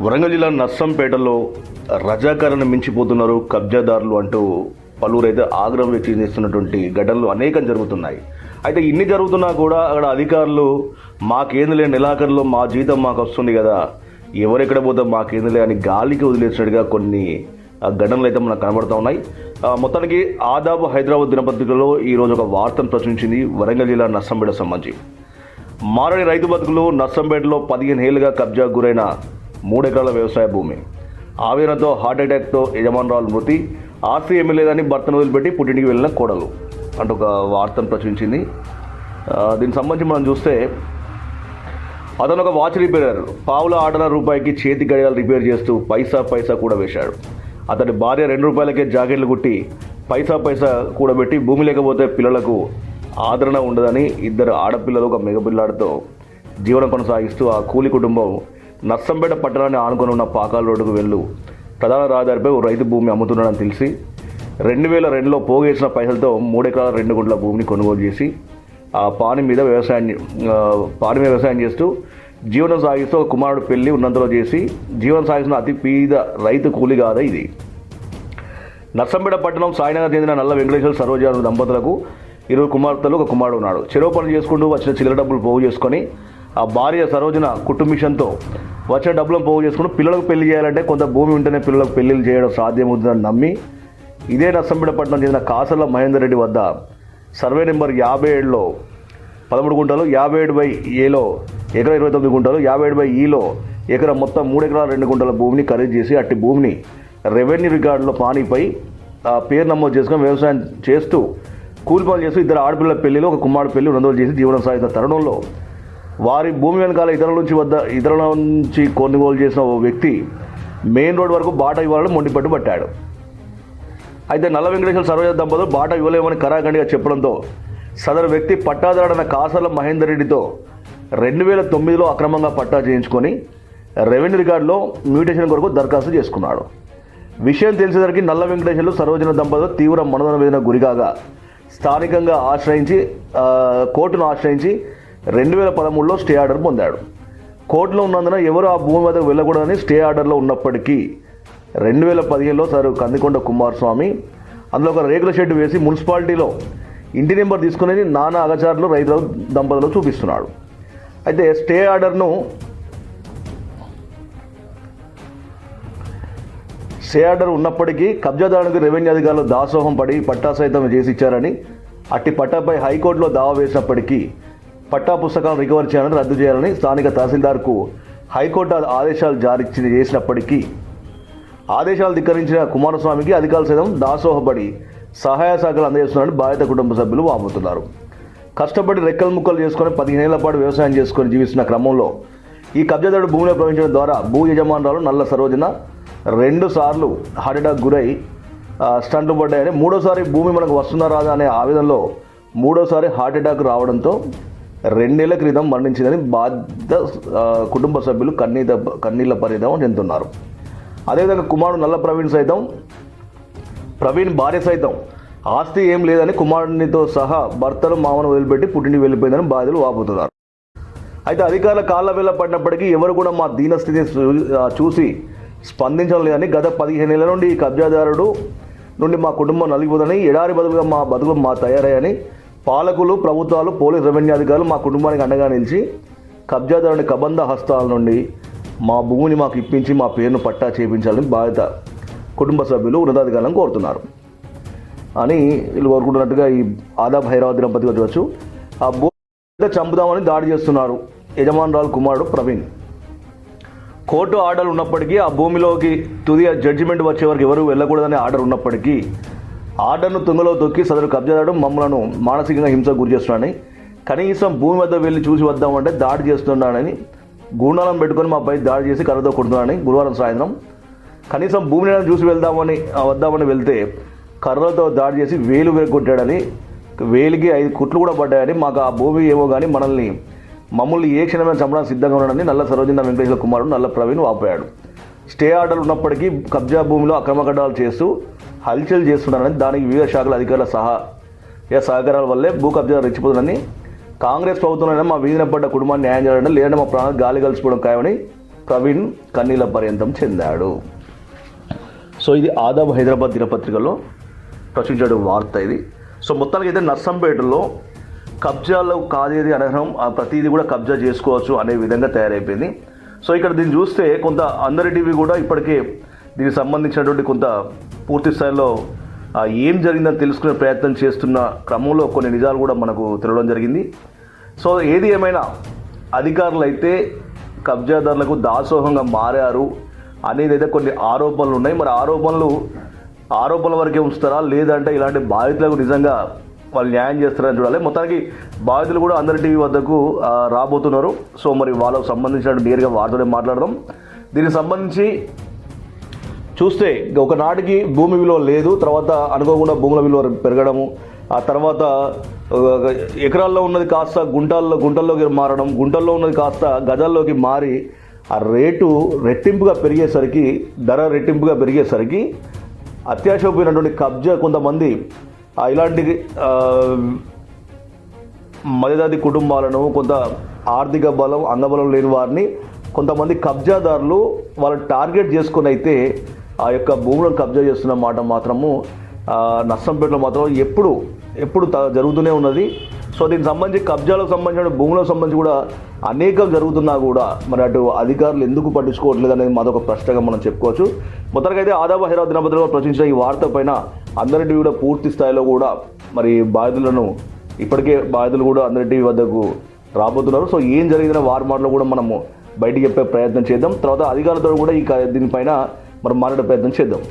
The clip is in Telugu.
వరంగల్ జిల్లా నర్సంపేటలో రజాకారాన్ని మించిపోతున్నారు కబ్జాదారులు అంటూ పలువురు అయితే ఆగ్రహం వ్యక్తం చేస్తున్నటువంటి ఘటనలు అనేకం జరుగుతున్నాయి. అయితే ఇన్ని జరుగుతున్నా కూడా అక్కడ అధికారులు మాకేందులే నెలాఖరులో మా జీతం మాకు వస్తుంది కదా ఎవరెక్కడ పోతే మాకేందులే అని గాలికి వదిలేసినట్టుగా కొన్ని ఆ, ఘటనలు అయితే మనకు కనబడుతూ ఉన్నాయి. మొత్తానికి ఆదాబు హైదరాబాద్ దినపత్రికలో ఈరోజు ఒక వార్తను ప్రచురించింది వరంగల్ జిల్లా నర్సంపేట సంబంధించి. మారని రైతు బతుకులు నర్సంపేటలో పదిహేను ఏళ్ళుగా కబ్జా గురైన మూడెకరాల వ్యవసాయ భూమి. ఆవేదనతో హార్ట్ అటాక్తో యజమానురాలు మృతి. ఆస్తి ఏమీ లేదని భర్తను వదిలిపెట్టి పుట్టింటికి వెళ్ళిన కోడలు అంటూ ఒక వార్తను ప్రచురించింది. దీనికి సంబంధించి మనం చూస్తే అతను ఒక వాచ్ రిపేరర్. పావుల ఆటల రూపాయికి చేతి గడియాలు రిపేర్ చేస్తూ పైసా పైసా కూడా వేశాడు. అతని భార్య రెండు రూపాయలకే జాకెట్లు కుట్టి పైసా పైసా కూడబెట్టి భూమి లేకపోతే పిల్లలకు ఆదరణ ఉండదని ఇద్దరు ఆడపిల్లలు ఒక మెగపిల్లాడితో జీవనం కొనసాగిస్తూ ఆ కూలి కుటుంబం నర్సంపేట పట్టణాన్ని ఆనుకొని ఉన్న పాకాల రోడ్డుకు వెళ్ళు. ప్రధాన రహదారిపై ఓ రైతు భూమి అమ్ముతున్నాడని తెలిసి రెండు వేల రెండులో పోగేసిన పైసలతో మూడెకరాల రెండు గుంట్ల భూమిని కొనుగోలు చేసి ఆ పాని మీద వ్యవసాయం పాని మీద వ్యవసాయం చేస్తూ జీవనం సాగిస్తూ కుమారుడు పెళ్ళి ఉన్నంతలో చేసి జీవనం సాగిస్తున్న అతి పీద రైతు కూలి కాదా ఇది. నర్సంపేట పట్టణం సాయినగర్ చెందిన నల్ల వెంకటేశ్వర సరోజ దంపతులకు ఇరువురు కుమార్తెలు ఒక కుమారుడు ఉన్నాడు. చెరువు పని చేసుకుంటూ వచ్చిన చిల్లర డబ్బులు పోగు చేసుకొని ఆ భార్య సరోజన కుటుంబిషన్తో వచ్చే డబ్బులను పోగు చేసుకుంటూ పిల్లలకు పెళ్ళి చేయాలంటే కొంత భూమి ఉంటేనే పిల్లలకు పెళ్ళిళ్ళు చేయడం సాధ్యమవుతుందని నమ్మి ఇదే నర్సంపేటపట్నం చెందిన కాసర్ల మహేందర్ రెడ్డి వద్ద సర్వే నెంబర్ యాభై ఏడులో పదమూడు గుంటలు యాభై ఏడు బై ఏలో ఎకరా ఇరవై తొమ్మిది గుంటలు యాభై ఏడు బై ఈలో ఎకరం మొత్తం మూడు ఎకరాల రెండు గుంటల భూమిని ఖరీదు చేసి అట్టి భూమిని రెవెన్యూ రికార్డులో పానీపై ఆ పేరు నమోదు చేసుకొని వ్యవసాయం చేస్తూ కూలి చేస్తూ ఇద్దరు ఆడపిల్లల పెళ్ళిలో ఒక కుమారుడు పెళ్ళి రెండు చేసి జీవనం సాగిన తరుణంలో వారి భూమి వెనకాల ఇతరుల నుంచి వద్ద ఇతరుల నుంచి కొనుగోలు చేసిన ఓ వ్యక్తి మెయిన్ రోడ్ వరకు బాట ఇవ్వాలని మొండిపట్టు పట్టాడు. అయితే నల్ల వెంకటేశ్వర సర్వజ దంపతులు బాట ఇవ్వలేమని కరాఖండిగా చెప్పడంతో సదరు వ్యక్తి పట్టాదారుడైన కాసల మహేందర్ రెడ్డితో రెండు వేల తొమ్మిదిలో అక్రమంగా పట్టా చేయించుకొని రెవెన్యూ రికార్డులో మ్యూటేషన్ కొరకు దరఖాస్తు చేసుకున్నాడు. విషయం తెలిసేసరికి నల్ల వెంకటేశ్వర్లు సరోజన దంపతులు తీవ్ర మనోదన వేదన గురికాగా స్థానికంగా ఆశ్రయించి కోర్టును ఆశ్రయించి రెండు వేల పదమూడులో స్టే ఆర్డర్ పొందాడు. కోర్టులో ఉన్నందున ఎవరు ఆ భూమి వద్దకు వెళ్ళకూడదని స్టే ఆర్డర్లో ఉన్నప్పటికీ రెండు వేల పదిహేనులో సార్ కందికొండ కుమారస్వామి అందులో ఒక రేకుల షెడ్ వేసి మున్సిపాలిటీలో ఇంటి నెంబర్ తీసుకునేది నానా అగచారులు రైతుల దంపతులు చూపిస్తున్నాడు. అయితే స్టే ఆర్డర్ను స్టే ఆర్డర్ ఉన్నప్పటికీ కబ్జాదారునికి రెవెన్యూ అధికారులు దాసోహం పడి పట్టా సైతం చేసి ఇచ్చారని అట్టి పట్టాపై హైకోర్టులో దావా వేసినప్పటికీ పట్టా పుస్తకాలను రికవర్ చేయాలని రద్దు చేయాలని స్థానిక తహసీల్దార్కు హైకోర్టు ఆదేశాలు జారీ చేసినప్పటికీ ఆదేశాలు ధిక్కరించిన కుమారస్వామికి అధికారులు సైతం దాసోహపడి సహాయ శాఖలు అందజేస్తున్నారని బాధిత కుటుంబ సభ్యులు వాపోతున్నారు. కష్టపడి రెక్కలు ముక్కలు చేసుకొని పదిహేనేళ్ళ పాటు వ్యవసాయం చేసుకొని జీవిస్తున్న క్రమంలో ఈ కబ్జాదారుడు భూమిలో ప్రవహించడం ద్వారా భూ యజమానురాలు నల్ల సరోజన రెండు సార్లు హార్ట్ అటాక్ గురై స్టంట్లు పడ్డాయని మూడోసారి భూమి మనకు వస్తుందా రాదా అనే ఆవేదనలో మూడోసారి హార్ట్ అటాక్ రావడంతో రెండేళ్ళ క్రితం మరణించిందని బాధ్యత కుటుంబ సభ్యులు కన్నీత కన్నీళ్ళ పరిణామం చెందుతున్నారు. అదేవిధంగా కుమారుడు నల్ల ప్రవీణ్ సైతం ప్రవీణ్ భార్య సైతం ఆస్తి ఏం లేదని కుమారునితో సహా భర్తను మామను వదిలిపెట్టి పుట్టింటికి వెళ్ళిపోయిందని బాధితులు వాపోతున్నారు. అయితే అధికారుల కాళ్ళ వేళ పడినప్పటికీ ఎవరు కూడా మా దీనస్థితిని చూ- చూసి స్పందించడం లేదని గత పదిహేను నెలల నుండి ఈ కబ్జాదారుడు నుండి మా కుటుంబం నలిగిపోదని ఎడారి బదులుగా మా బతుకులు మా తయారయ్యని పాలకులు ప్రభుత్వాలు పోలీస్ రెవెన్యూ అధికారులు మా కుటుంబానికి అండగా నిలిచి కబ్జాదారుని కబంధ హస్తాల నుండి మా భూమిని మాకు ఇప్పించి మా పేరును పట్టా చేయించాలని బాధిత కుటుంబ సభ్యులు ఉన్నతాధికారులను కోరుతున్నారు. అని వీళ్ళు కోరుకుంటున్నట్టుగా ఈ ఆదాబ్ హైదరాబాద్ దంపతి చూడవచ్చు ఆ భూమి చంపుదామని దాడి చేస్తున్నారు యజమానురాలు కుమారుడు ప్రవీణ్. కోర్టు ఆర్డర్ ఉన్నప్పటికీ ఆ భూమిలోకి తుది జడ్జిమెంట్ వచ్చే వరకు ఎవరు వెళ్ళకూడదనే ఆర్డర్ ఉన్నప్పటికీ ఆర్డర్ను తుంగలో తొక్కి సదరు కబ్జాదారుడు మమ్మలను మానసికంగా హింసకు గురి చేస్తున్నాడని కనీసం భూమి వద్ద వెళ్ళి చూసి వద్దామంటే దాడి చేస్తున్నాడని గూండాలను పెట్టుకొని మాపై దాడి చేసి కర్రతో కొడుతున్నాడని గురువారం సాయంత్రం. కనీసం భూమిని చూసి వెళ్దామని వద్దామని వెళ్తే కర్రలతో దాడి చేసి వేలు వేగొట్టాడని వేలికి ఐదు కుట్లు కూడా పడ్డాయని మాకు ఆ భూమి ఏమో కానీ మనల్ని మమ్మల్ని ఏ క్షణమైన చంపడానికి సిద్ధంగా ఉన్నాడని నల్ల సరోజన వెంకటేశ్వర కుమారుడు నల్ల ప్రవీణ్ వాపోయాడు. స్టే ఆర్డర్ ఉన్నప్పటికీ కబ్జా భూమిలో అక్రమ చేస్తూ హల్చల్ చేస్తున్నారని దానికి వివిధ శాఖల అధికారుల సహా ఏ సహకారాల వల్లే భూ కబ్జాలు రెచ్చిపోతుందని కాంగ్రెస్ ప్రభుత్వంలో మా వీధిన పడ్డ కుటుంబాన్ని న్యాయం చేయాలంటే లేదంటే మా ప్రాణాలు గాలి కలిసిపోవడం ఖాయమని ప్రవీణ్ కన్నీల పర్యంతం చెందాడు. సో ఇది ఆదాబ్ హైదరాబాద్ దినపత్రికలో ప్రచురించడం వార్త ఇది. సో మొత్తానికి అయితే నర్సంపేటలో కబ్జాలో కాదేది అనర్హం ఆ ప్రతిదీ కూడా కబ్జా చేసుకోవచ్చు అనే విధంగా తయారైపోయింది. సో ఇక్కడ దీన్ని చూస్తే కొంత అందరి టీవీ కూడా ఇప్పటికే దీనికి సంబంధించినటువంటి కొంత పూర్తి స్థాయిలో ఏం జరిగిందని తెలుసుకునే ప్రయత్నం చేస్తున్న క్రమంలో కొన్ని నిజాలు కూడా మనకు తెలియడం జరిగింది. సో ఏది ఏమైనా అధికారులు అయితే కబ్జాదారులకు దాసోహంగా మారారు అనేది అయితే కొన్ని ఆరోపణలు ఉన్నాయి. మరి ఆరోపణలు ఆరోపణల వరకే ఉంచుతారా? లేదంటే ఇలాంటి బాధితులకు నిజంగా వాళ్ళు న్యాయం చేస్తారని చూడాలి. మొత్తానికి బాధితులు కూడా అందరి టీవీ వద్దకు రాబోతున్నారు. సో మరి వాళ్ళకు సంబంధించిన నేరుగా వారితోనే మాట్లాడదాం. దీనికి సంబంధించి చూస్తే ఒకనాటికి భూమి విలువ లేదు తర్వాత అనుకోకుండా భూముల విలువ పెరగడము ఆ తర్వాత ఎకరాల్లో ఉన్నది కాస్త గుంటల్లో గుంటల్లోకి మారడం గుంటల్లో ఉన్నది కాస్త గజాల్లోకి మారి ఆ రేటు రెట్టింపుగా పెరిగేసరికి ధర రెట్టింపుగా పెరిగేసరికి అత్యాశపోయినటువంటి కబ్జా కొంతమంది ఇలాంటి ఆ, కుటుంబాలను కొంత ఆర్థిక బలం అంగబలం లేని వారిని కొంతమంది కబ్జాదారులు వాళ్ళు టార్గెట్ చేసుకుని అయితే ఆ యొక్క భూములను కబ్జా చేస్తున్న మాట మాత్రము నష్టంపేటలో మాత్రం ఎప్పుడు ఎప్పుడు త- జరుగుతూనే ఉన్నది. సో దీనికి సంబంధించి కబ్జాలకు సంబంధించిన భూములకు సంబంధించి కూడా అనేకం జరుగుతున్నా కూడా మరి అటు అధికారులు ఎందుకు పట్టించుకోవట్లేదు అనేది మాదొక ప్రశ్నగా మనం చెప్పుకోవచ్చు. మొత్తానికి అయితే ఆదాబ హైరా దినపత్రికలో ప్రచురించిన ఈ వార్త పైన అందరిటి కూడా పూర్తి స్థాయిలో కూడా మరి బాధితులను ఇప్పటికే బాధితులు కూడా అందరి వద్దకు రాబోతున్నారు. సో ఏం జరిగిందనే వారి మాటలో కూడా మనము బయటికి చెప్పే ప్రయత్నం చేద్దాం. తర్వాత అధికారులతో కూడా ఈ దీనిపైన మరి మాట్లాడే ప్రయత్నం చేద్దాం.